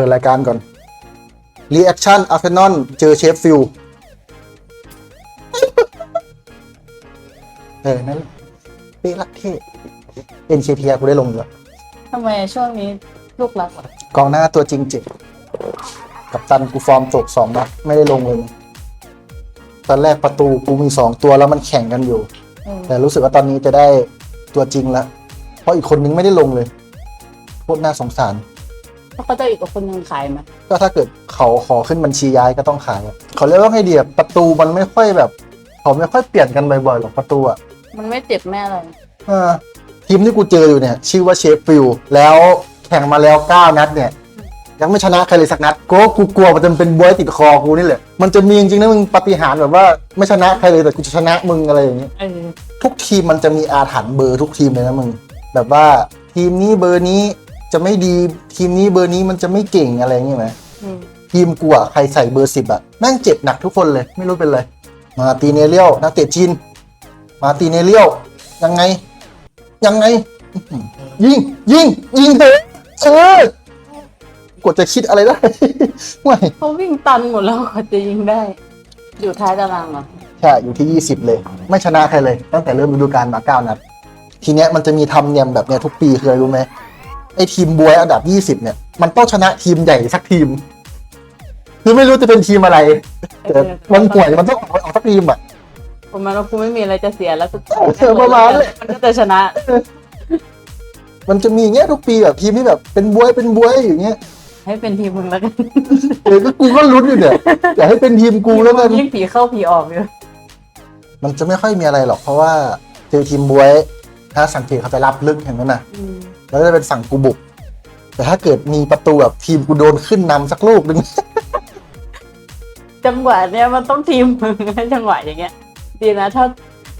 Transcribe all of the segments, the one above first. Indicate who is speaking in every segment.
Speaker 1: ปิดรายการก่อนรีแอคชั่นอาร์เซนอลเจอเชฟฟิลด์เออ นั่นแหละเป๊ะละเท่เอ็นเคทีกูได้ลงแล้ว
Speaker 2: ทำไมช่วงนี้ลูกรักอะ
Speaker 1: กองหน้าตัวจริงเจ็บกับตันกูฟอร์มตกสองนัดไม่ได้ลงเลย ตอนแรกประตูกูมีสองตัวแล้วมันแข่งกันอยู่
Speaker 2: เออ
Speaker 1: แต่รู้สึกว่าตอนนี้จะได้ตัวจริงแล้วเพราะอีกคนนึงไม่ได้ลงเลยโคตรน่าสงสาร
Speaker 2: แล้วเขาจะอีกคนนึงขายไหม
Speaker 1: ก็ถ้าเกิดเขาขอขึ้นบัญชีย้ายก็ต้องขายอะเขาเรียกว่าไงดีอะประตูมันไม่ค่อยแบบ เขาไม่ค่อยเปลี่ยนกันบ่อยๆหรอกประตูอะ
Speaker 2: มันไม่เจ็บแม่อะไร
Speaker 1: เออทีมที่กูเจออยู่เนี่ย ชื่อว่าเชฟฟิลด์แล้วแข่งมาแล้ว 9 นัดเนี่ย ยังไม่ชนะใครเลยสักนัดก็กูกลัวมันจะเป็นบวยติดคอกูนี่แหละมันจะมีจริงๆนะมึงปาฏิหารย์แบบว่าไม่ชนะใครเลยแต่กูจะชนะมึงอะไรอย่างเงี้ย
Speaker 2: เออ
Speaker 1: ทุกทีมมันจะมีอาถรรพ์เบอร์ทุกทีมเลยนะมึงแบบว่าทีมนี้เบอร์นี้ จะไม่ดีทีมนี้เบอร์นี้มันจะไม่เก่งอะไรอย่างเงี้ยไหม
Speaker 2: อืม
Speaker 1: ทีมกูอะใครใส่เบอร์สิบอะแม่งเจ็บหนักทุกคนเลย ไม่รู้เป็นไรมาตีเนเลียวนักเตะจีนมาตีเนเลียวยังไง ยังไงอื้อหือยิงยิงยิงเถอะเออกดจะคิดอะไรได้ไม่
Speaker 2: เขาวิ่งตันหมดแล้วกว่าจะยิงได้ อยู่ท้ายตารางเหรอ
Speaker 1: ใช่อยู่ที่ 20 เลย ไม่ชนะใครเลย ตั้งแต่เริ่มฤดูกาลมา9นัดทีเนี้ยมันจะมีทำเนียมแบบเนี้ยทุกปีเคยรู้ไหม ไอ้ทีมบวยอันดับ20เนี่ยมันต้องชนะทีมใหญ่สักทีม คือไม่รู้จะเป็นทีมอะไรแต่มันป่วยมันต้องออกออกสักทีมอะ
Speaker 2: ประมาณว่ากูไม่มีอะไรจะเสียแล้วกู
Speaker 1: เออประมาณนั้นแหละ
Speaker 2: มันก็จะชนะ
Speaker 1: มันจะมีอย่างเงี้ยทุกปีแบบทีมที่แบบเป็นบวยเป็นบวยอย่างเงี้ย
Speaker 2: ให้เป็นทีมมึงแล้วกัน
Speaker 1: เออก็กูก็ลุ้นอยู่เนี่ยอยากให้เป็นทีมกูแล้วกัน
Speaker 2: ยิ่งผีเข้าผีออกอยู่
Speaker 1: มันจะไม่ค่อยมีอะไรหรอกเพราะว่าเจอทีมบวย ถ้าสังเกตเขาจะรับลึกเห็นไหมนะ
Speaker 2: อืม
Speaker 1: แล้วจะเป็นฝั่งกูบุก แต่ถ้าเกิดมีประตูแบบทีมกูโดนขึ้นนำสักลูกนึง
Speaker 2: จังหวะเนี้ยมันต้องทีมมึงให้จังหวะอย่างเงี้ย ดีนะถ้า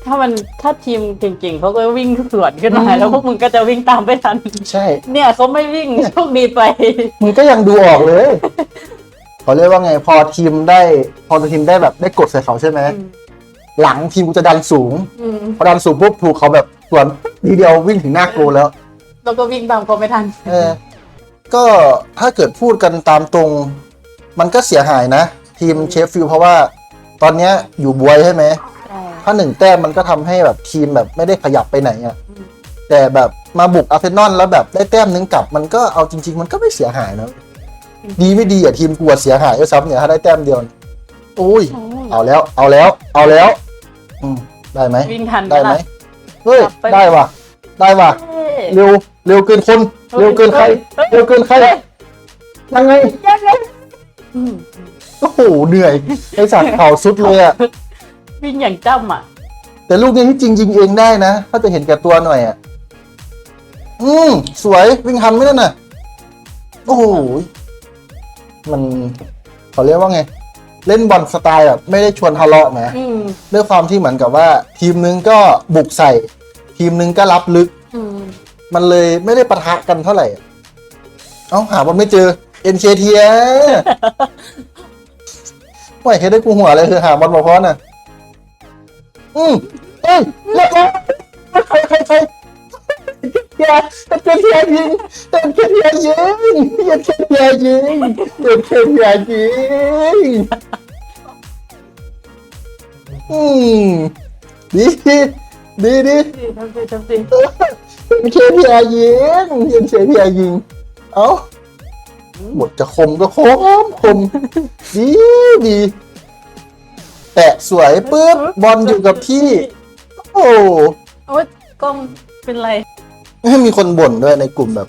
Speaker 2: ถ้ามันถ้าทีมเก่งๆเขาก็วิ่งสวนขึ้นมา แล้วพวกมึงก็จะวิ่งตามไปทัน
Speaker 1: ใช่
Speaker 2: เนี่ยเขาไม่วิ่งโชคดีไป
Speaker 1: มึงก็ยังดูออกเลยเขาเรียกว่าไงพอทีมได้ พอทีมได้แบบได้กดใส่เขาใช่ไหมหลังทีมกูจะดันสูง
Speaker 2: อืม
Speaker 1: พอดันสูงปุ๊บถูกเขาแบบสวนทีเดียววิ่งถึงหน้าโกลแล้ว
Speaker 2: แล้วก็วิ่งตามเขาไม่ทัน
Speaker 1: เออ ก็ถ้าเกิดพูดกันตามตรง มันก็เสียหายนะ ทีมเชฟฟิลด์เพราะว่าตอนเนี้ยอยู่บวยใช่ไหม
Speaker 2: ใช่
Speaker 1: ถ้าหนึ่งแต้มมันก็ทำให้แบบทีมแบบไม่ได้ขยับไปไหนอะ
Speaker 2: อืม
Speaker 1: แต่แบบมาบุกอาร์เซนอลแล้วแบบได้แต้มนึงกลับมันก็เอาจริง ๆ มันก็ไม่เสียหายนะ ดีไม่ดีอะทีมกลัวเสียหายด้วยซ้ำเนี่ยถ้าได้แต้มเดียวเนี่ยโอ้ย เอาแล้ว เอาแล้ว เอาแล้ว อืมได้ไหม
Speaker 2: วิ่งทัน
Speaker 1: ได้ไหม
Speaker 2: ล่ะ
Speaker 1: เฮ้ย
Speaker 2: กลับไป
Speaker 1: ได้ว่ะ ได้ว่ะ
Speaker 2: เฮ้ย
Speaker 1: เร็ว เร็วเกินคน เร็วเกินใคร เร็วเกินใครยังไง
Speaker 2: ยังไงอืม
Speaker 1: โอ้โหเหนื่อยไอสัตว์เข่าสุดเลยอะ
Speaker 2: วิ่งอย่างจ้ำอะ
Speaker 1: แต่ลูกนี้ที่จริงยิงเองได้นะ ถ้าจะเห็นแก่ตัวหน่อยอะอืมสวยวิ่งทันไหมนั่นน่ะ โอ้โห มันเขาเรียกว่าไง เล่นบอลสไตล์แบบไม่ได้ชวนทะเลาะนะ
Speaker 2: อืม
Speaker 1: ด้วยความที่เหมือนกับว่า ทีมนึงก็บุกใส่ ทีมนึงก็รับลึก
Speaker 2: อื ม
Speaker 1: มันเลยไม่ได้ปะทะกันเท่าไหร่ เอ้าหาบอลไม่เจอ NKT ไม่เห็นได้กูหัวเลยคือหาบอลบอกพอน่ะ อืมเอ้ยแล้วก็ใครใครใครเทียเป็นเทียยิงเป็นเทียยิงเป็นเทียยิงเป็นเทียยิงอืมดีดีดี
Speaker 2: ทำสิทำสิ
Speaker 1: เป็นเคพีอายิงเป็นเคพีอายิง เอ้าบทจะคมก็คมคมดีดีแตะสวยปุ๊บบอลอยู่กับที่ โอ้
Speaker 2: โอ๊ยกล้องเป็นไร
Speaker 1: ไม่มีคนบ่นด้วยในกลุ่มแบบ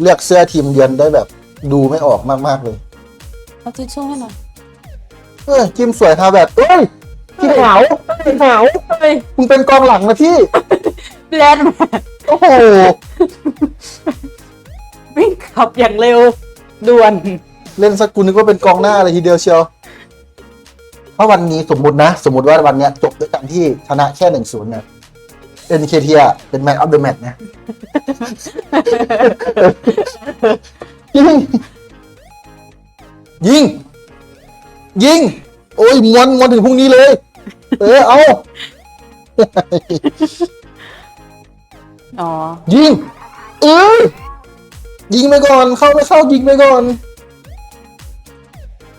Speaker 1: เลือกเสื้อทีมเยือนได้แบบ ดูไม่ออกมากๆเลย
Speaker 2: เอาทิชชู่ให้หน่อย
Speaker 1: เฮ้ยทีมสวยทาแบบเอ้ยพี่ขาวพี่ขาว
Speaker 2: เฮ้ย
Speaker 1: มึงเป็นกองหลังนะพี่
Speaker 2: แลนด์แมน
Speaker 1: โอ้โห
Speaker 2: วิ่งขับอย่างเร็วด่วน
Speaker 1: เล่นสักกูนึกว่าเป็นกองหน้าเลยทีเดียวเชียวถ้าวันนี้สมมตินะ สมมติว่าวันเนี้ยจบด้วยการที่ชนะแค่หนึ่งศูนย์เนี่ยเอ็นเคทีเป็นแมตช์ออฟเดอะแมตช์นะยิง ยิง ยิง โอ้ยมวนมวนถึงพรุ่งนี้เลย เออเอา
Speaker 2: อ๋อ
Speaker 1: ยิงเออยิงไปก่อน เข้าไม่เข้ายิงไปก่อน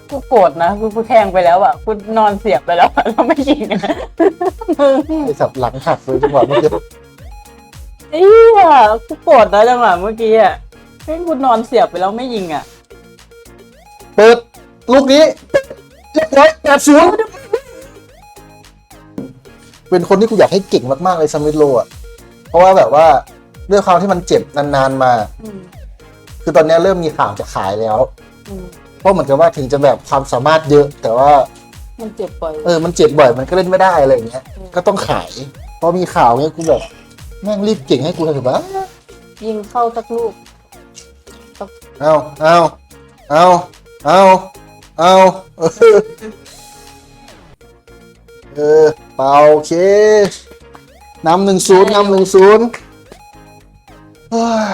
Speaker 2: กูโกรธนะกูกูแทงไปแล้วอะกูนอนเสียบไปแล้วอะแล้วไม่ยิงอะมึง
Speaker 1: ไอ้สับหลังหักเลยจังหวะเมื่อกี้
Speaker 2: เอี้ยกูโกรธนะจังหวะเมื่อกี้อะให้กูนอนเสียบไปแล้วไม่ยิงอะ
Speaker 1: เปิด ลูกนี้เรียบร้อยแปดศูนย์เป็นคนที่กูอยากให้เก่งมากๆเลยสมิธโลอะ เพราะว่าแบบว่าด้วยความที่มันเจ็บนานๆมา
Speaker 2: อืม
Speaker 1: คือตอนนี้เริ่มมีข่าวจะขายแล้ว
Speaker 2: อืม
Speaker 1: เพราะเหมือนกับว่าถึงจะแบบความสามารถเยอะ แต่ว่า
Speaker 2: มันเจ็บบ่อย
Speaker 1: เออมันเจ็บบ่อยมันก็เล่นไม่ได้อะไรอย่างเงี้ย
Speaker 2: อืม
Speaker 1: ก็ต้องขายพอมีข่าวเงี้ยกูแบบแม่งรีบเก่งให้กูเลยแบบ
Speaker 2: ยิงเข้าสักลูก
Speaker 1: เอาเอาเอาเอาเอาเออเออเป่าโอเค นำหนึ่งศูนย์นำหนึ่งศูนย์เฮ้ย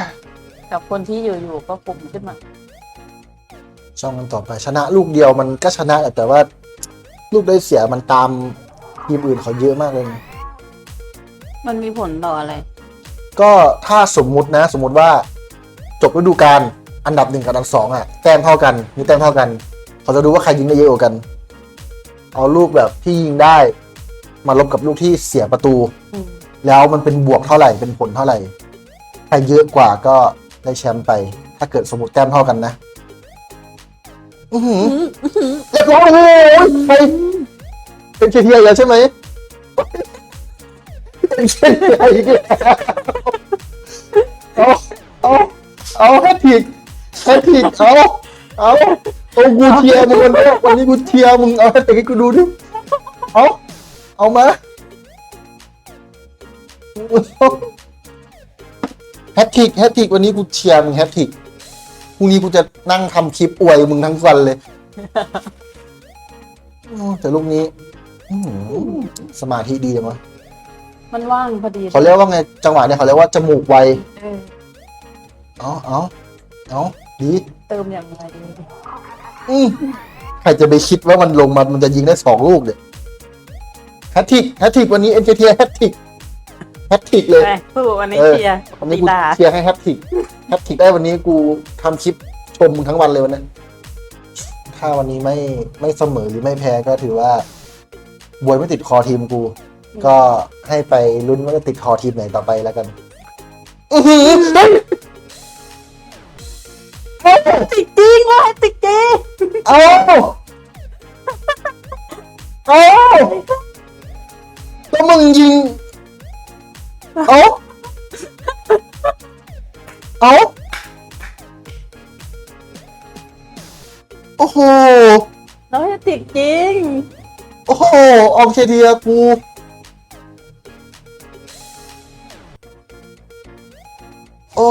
Speaker 2: กับคนที่อยู่ๆก็ปุ่มขึ้นมา
Speaker 1: ช่องกันต่อไปชนะลูกเดียวมันก็ชนะแหละแต่ว่า ลูกได้เสียมันตามทีมอื่นเขาเยอะมากเลยนะ
Speaker 2: มันมีผลต่ออะไร
Speaker 1: ก็ถ้าสมมุตินะ สมมุติว่า จบฤดูกาลอันดับหนึ่งกับอันดับสองอะแต้มเท่ากันมีแต้มเท่ากัน เขาจะดูว่าใครยิงได้เยอะกว่ากัน เอาลูกแบบที่ยิงได้ มาลบกับลูกที่เสียประตู
Speaker 2: อืม
Speaker 1: แล้วมันเป็นบวกเท่าไหร่เป็นผลเท่าไหร่ใครเยอะกว่าก็ได้แชมป์ไป ถ้าเกิดสมมติแต้มเท่ากันนะอือหือเรียบร้อยโอ้ยไปเป็นเชียร์แล้วใช่ไหมเป็นเชียร์อีกแล้วเอาเอาเอาแฮตทริกแฮตทริกเอาเอาเอากูเชียร์มึงวันนี้วันนี้กูเชียร์มึงเอาแฮตทริกให้กูดูดิเอาเอามา แฮตทริกแฮตทริกวันนี้กูเชียร์มึงแฮตทริกพรุ่งนี้กูจะนั่งทำคลิปอวยมึงทั้งวันเลยโอ้แต่ลูกนี้อื้อหือสมาธิดีจังวะ
Speaker 2: มันว่างพอดี
Speaker 1: เขาเรียกว่าไงจังหวะเนี่ยเขาเรียกว่าจมูกไว
Speaker 2: เออ
Speaker 1: เอาเอาเอาดี
Speaker 2: เติมอย่างไรดี
Speaker 1: อื้อใครจะไปคิดว่ามันลงมามันจะยิงได้สองลูกเนี่ยแฮตทริกแฮตทริกวันนี้เอ็นเทียแฮตทริก แฮตทริกเลย
Speaker 2: ไปสู้วันนี้
Speaker 1: เออ
Speaker 2: เชียร์
Speaker 1: วันนี้
Speaker 2: กี
Speaker 1: กู
Speaker 2: ฬา
Speaker 1: เชียร์ให้แฮตทริกแฮตทริกได้วันนี้กูทำคลิปชมมึงทั้งวันเลยวันนี้ถ้าวันนี้ไม่ไม่เสมอหรือไม่แพ้ก็ถือว่าบวยไม่ติดคอทีมกู ก็ให้ไปลุ้นว่าจะติดคอทีมไหนต่อไปแล้วกัน อือหือเฮ้ยเอ้า
Speaker 2: ติดจริงว่ะติดจริง
Speaker 1: เอาเอาแล้วมึงยิง เอาเอาโอ้โห
Speaker 2: เราจะติดจริง
Speaker 1: โอ้โห ออมเคเดียกูโอ้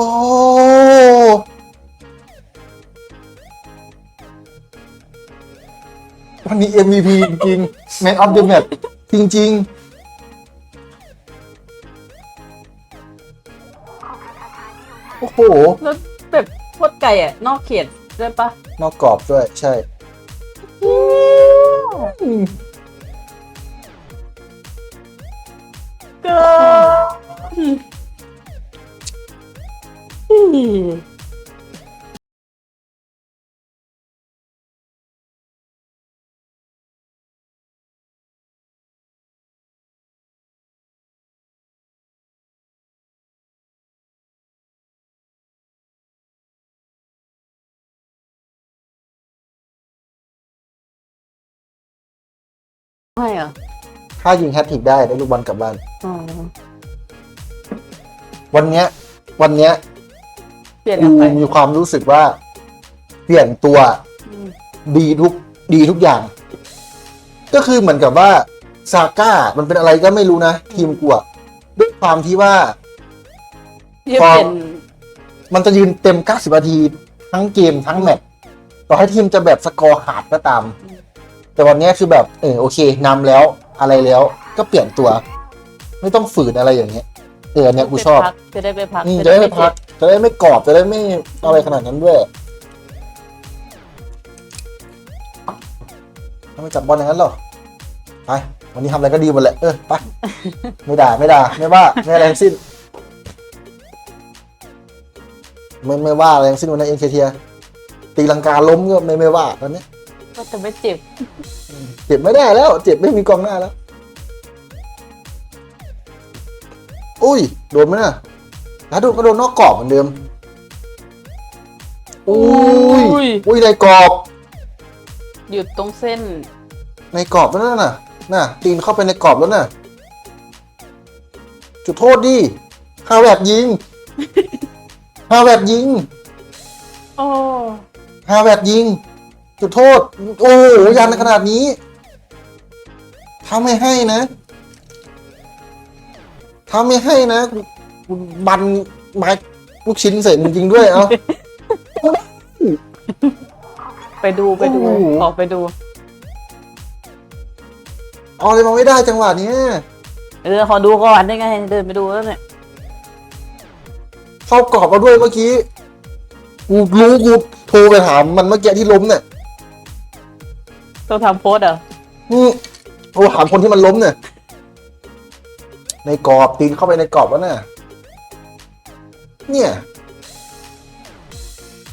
Speaker 1: วันนี้ MVP จริงๆ Man of the Match จริง ๆ โอ้โห
Speaker 2: แล้วแบบโคตรไกลอะ นอกเขตด้วยปะ
Speaker 1: นอกกรอบด้วย ใช่
Speaker 2: เกิน ไม่เหรอ
Speaker 1: ถ้ายิงแฮตทริกได้ได้ลูกบอลกลับบ้าน
Speaker 2: อ๋อ
Speaker 1: วันเนี้ย วันเนี้ย
Speaker 2: เปลี่ยน
Speaker 1: กู
Speaker 2: อะไร
Speaker 1: มีความรู้สึกว่า เปลี่ยนตัว
Speaker 2: อืม
Speaker 1: ดีทุกดีทุกอย่าง ก็คือเหมือนกับว่าซาก้ามันเป็นอะไรก็ไม่รู้นะ ทีมกูอะด้วยความที่ว่า
Speaker 2: ที่
Speaker 1: พอ
Speaker 2: เปลี่ยน
Speaker 1: มันจะยืนเต็ม 90 นาที ทั้งเกมทั้งแมตช์ต่อให้ทีมจะแบบสกอร์ขาดก็ตาม แต่วันเนี้ยคือแบบเออโอเคนำแล้วอะไรแล้วก็เปลี่ยนตัว ไม่ต้องฝืนอะไรอย่างเงี้ยเอออันเนี้ยกูชอบ
Speaker 2: ไปพัจะได้ไปพัก
Speaker 1: อืมจะได้ไม่พักจะได้ไม่กรอบจะได้ไม่อะไรขนาดนั้นด้วยทำไมจับบอลอย่างนั้นหรอไปวันนี้ทำอะไรก็ดีหมดแหละเออไปไม่ด่าไม่ด่าไม่ว่าไม่อะไรทั้งสิ้นไม่ไม่ว่าอะไรทั้งสิ้นวันนี้เอ็นเคเทียตีลังกาล้มก็ไม่ไม่ว่าตอนนี้
Speaker 2: ก็จะไม่เจ็บ
Speaker 1: เจ็บไม่ได้แล้ว เจ็บไม่มีกองหน้าแล้ว อุ้ย โดนไหมน่ะแล้วโดนก็โดนนอกกรอบเหมือนเดิม อุ้ย
Speaker 2: อุ้ย
Speaker 1: อุ้ยในกรอบ
Speaker 2: หยุดตรงเส้น
Speaker 1: ในกรอบแล้วนั่นน่ะ น่ะ ตีนเข้าไปในกรอบแล้วน่ะ จุดโทษดิฮาแวดยิงฮาแวดยิง
Speaker 2: โอ้
Speaker 1: ฮาแวดยิง จุดโทษ โอ้โหยันขนาดนี้ถ้าไม่ให้นะถ้าไม่ให้นะกูกูบันไม้ลูกชิ้นใส่มึงจริงด้วยเอา
Speaker 2: ไปดูไปดู
Speaker 1: โอ้โห
Speaker 2: ออกไปดู
Speaker 1: เอาอะไรมาไม่ได้จังหวะเนี้ย
Speaker 2: เออขอดูก่อนได้ไงเดินไปดูแล้วเนี่ย
Speaker 1: เข้ากรอบมาด้วยเมื่อกี้กูรู้กูโทรไปถามมันเมื่อกี้ที่ล้มเนี่ย
Speaker 2: ต้องทำโพสต์เหรอ
Speaker 1: อืมโทรถามคนที่มันล้มเนี่ย ในกรอบตีนเข้าไปในกรอบแล้วน่ะเนี่ย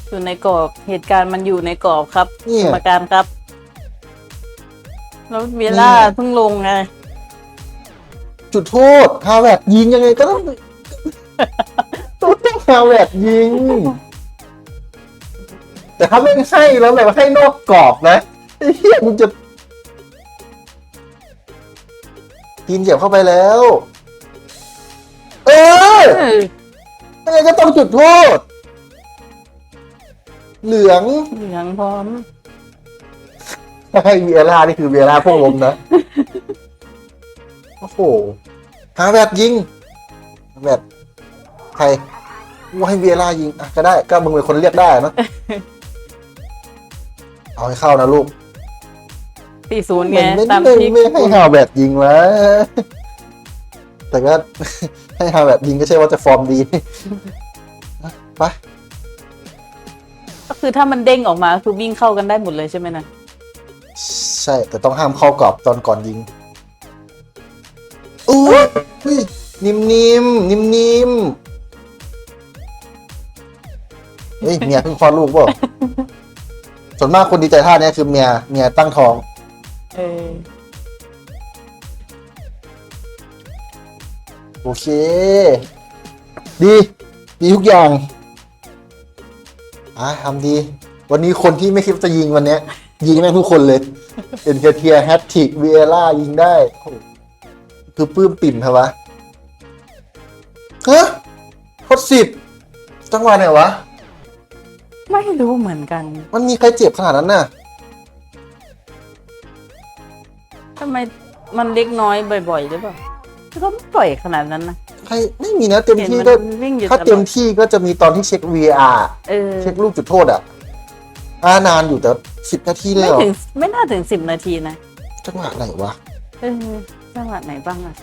Speaker 2: อยู่ในกรอบเหตุการณ์มันอยู่ในกรอบครับ
Speaker 1: เนี่ย
Speaker 2: กรรมการครับ แล้วเวล่า
Speaker 1: เนี่ย
Speaker 2: เพิ่งลงไง
Speaker 1: จุดโทษฮาแวดยิงยังไงก็ต้องต้องฮาแวดยิง แต่ถ้าไม่ให้แล้วแบบให้นอกกรอบนะ ไอ้เหี้ยมึงจะกินเหยียบเข้าไปแล้ว เออ
Speaker 2: เออ
Speaker 1: ยังไงก็ต้องจุดโทษ เหลือง
Speaker 2: เหลืองพร้อม
Speaker 1: ให้เวียร่านี่คือเวียร่าพวกลมนะ โอ้โหฮาแวดยิงฮาแวดใครกูให้เวียร่ายิงอะก็ได้ ก็มึงเป็นคนเรียกได้นะ เอาให้เข้านะลูก
Speaker 2: สี่ศูนย์ไง
Speaker 1: ไม่
Speaker 2: ตาม
Speaker 1: ไม่
Speaker 2: ที่
Speaker 1: ไม่ให้ฮาแวดยิงวะแต่ก็ ให้ฮาแวดยิงก็ใช่ว่าจะฟอร์มดีไป
Speaker 2: ก็คือถ้ามันเด้งออกมาคือวิ่งเข้ากันได้หมดเลยใช่ไหมนะ
Speaker 1: ใช่ แต่ต้องห้ามเข้ากรอบตอนก่อนยิงอู้ยนิ่มนิ่มนิ่มนิ่มๆเฮ้ยเมียเพิ่งคลอดลูกเปล่าส่วนมากคนดีใจท่าเนี้ยคือเมียเมียตั้งท้อง
Speaker 2: เออ
Speaker 1: โอเค ดี ดีทุกอย่าง อะทำดี วันนี้คนที่ไม่คิดว่าจะยิงวันเนี้ย ยิงแม่งทุกคนเลยเป็นเทียเทียแฮตทริกเวียร่ายิงได้โอ้โหคือปลื้มปิ่มใช่ปะฮะทดสิบจังหวะไหนวะ
Speaker 2: ไม่รู้เหมือนกัน
Speaker 1: มันมีใครเจ็บขนาดนั้นน่ะำ
Speaker 2: ไมมันเล็กน้อยบ่อยๆหรือเปล่าก็ไม่ปล่อยขนาดนั้นนะ
Speaker 1: ใครไม่มีนะเต็ม
Speaker 2: เห็น
Speaker 1: ที่
Speaker 2: มัน
Speaker 1: ก็
Speaker 2: วิ่งอยู่
Speaker 1: ถ้า
Speaker 2: ตล
Speaker 1: เต็
Speaker 2: อ
Speaker 1: ม
Speaker 2: ด
Speaker 1: ที่ก็จะมีตอนที่เช็ค VR
Speaker 2: เออ
Speaker 1: เช็คลูกจุดโทษอะอ่านานอยู่แต่สิบนาทีเลย
Speaker 2: ไม่
Speaker 1: เหรอ
Speaker 2: ถึงไม่น่าถึงสิบนาทีนะ
Speaker 1: จังหวะไหนวะ
Speaker 2: เออจังหวะไหนบ้างอะ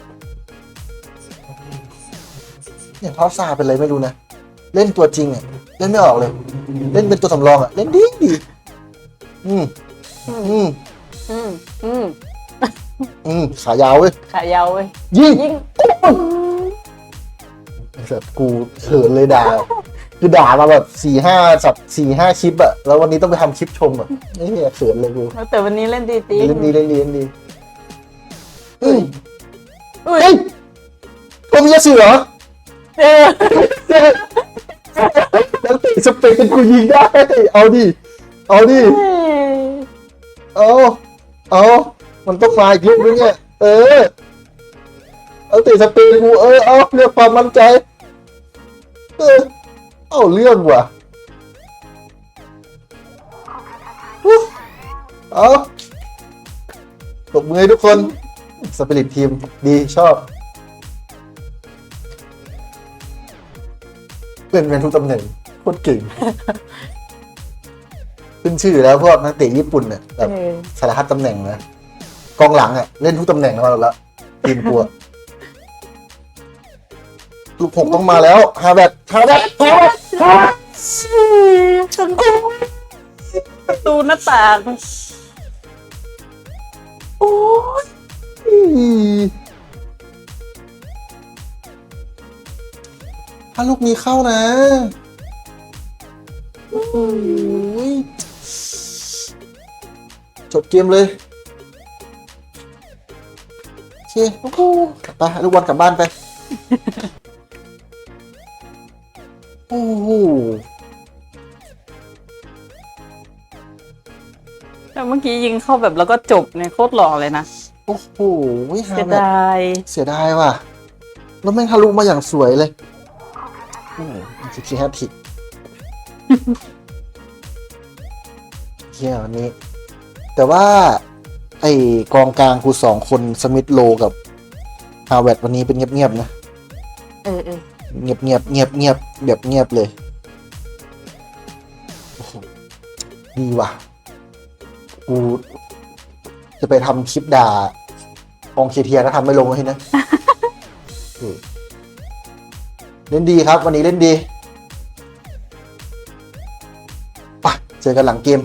Speaker 1: อย่างพาซาเป็นอะไรไม่รู้นะ เล่นตัวจริงอะเล่นไม่ออกเลย เล่นเป็นตัวสำรองอะ เล่นดีดีอืมอืม
Speaker 2: อืมอืม
Speaker 1: อืมขายาวเว้ย
Speaker 2: ขายาวเว้ย
Speaker 1: ยิง
Speaker 2: ยิง
Speaker 1: แบบกูเขินเลยด่า คือด่ามาแบบสี่ห้าสับสี่ห้าคลิปอะแล้ววันนี้ต้องไปทำคลิปชมอะไอ้เหี้ยเขินเลยกู
Speaker 2: แต่วันนี้เล่นดีจริง
Speaker 1: เล่นดีเล่นดีเล่นดีอืม
Speaker 2: อุ้ย
Speaker 1: เฮ้ยตัวมียาสือเหรอ
Speaker 2: เออ
Speaker 1: แล้วติสเปกเป็นกูยิงได้ เอาดิ เอาดิ เอาเอา มันต้องมาอีกลูกนึงเนี่ยเออ เอาติสเปกกูเออเอาเรียกความมั่นใจ เออ เอาเรื่องว่ะอุ๊ยเอาตบมือให้ทุกคน สปิริตทีม ดีชอบเป็นเป็นทุกตำแหน่งโคตรเก่งขึ้นชื่อแล้วพวกนักเตะญี่ปุ่นเนี่ยแบบ
Speaker 2: เออ
Speaker 1: สารพัดตำแหน่งนะ กองหลังอะ เล่นทุกตำแหน่งแล้วมาแล้วทีมกลัวลูกหกต้องมาแล้วฮาแบทฮาแบทฮาแบทฮาแบท
Speaker 2: ฉันกูประตูหน้าต่าง
Speaker 1: โอ้ยถ้าลูกนี้เข้านะ โอ้ยจบเกมเลยโอ เคโอ้โหกลับไปลูกบอลกลับบ้านไป โอ้โห
Speaker 2: แต่เมื่อกี้ยิงเข้าแบบแล้วก็จบเนี่ยโคตรหล่อเลยนะ
Speaker 1: โอ้โหฮา
Speaker 2: เสีย
Speaker 1: แมท
Speaker 2: ดาย
Speaker 1: เสียดายว่ะ แล้วแม่งทะลุมาอย่างสวยเลยโอ้โหสิบสี่แฮตทริกเฮียวันนี้ แต่ว่า ไอ้กองกลางกูสองคนสมิธโลกับฮาวเวิร์ดวันนี้เป็นเงียบๆนะ
Speaker 2: เออเออ
Speaker 1: เงียบเงียบเงียบเงียบแบบเงียบเลยโอ้โหดีว่ะ กูจะไปทำคลิปด่ากองเคเทียก็ทำไม่ลงเลยนะเออเล่นดีครับ วันนี้เล่นดีไปเจอกันหลังเกม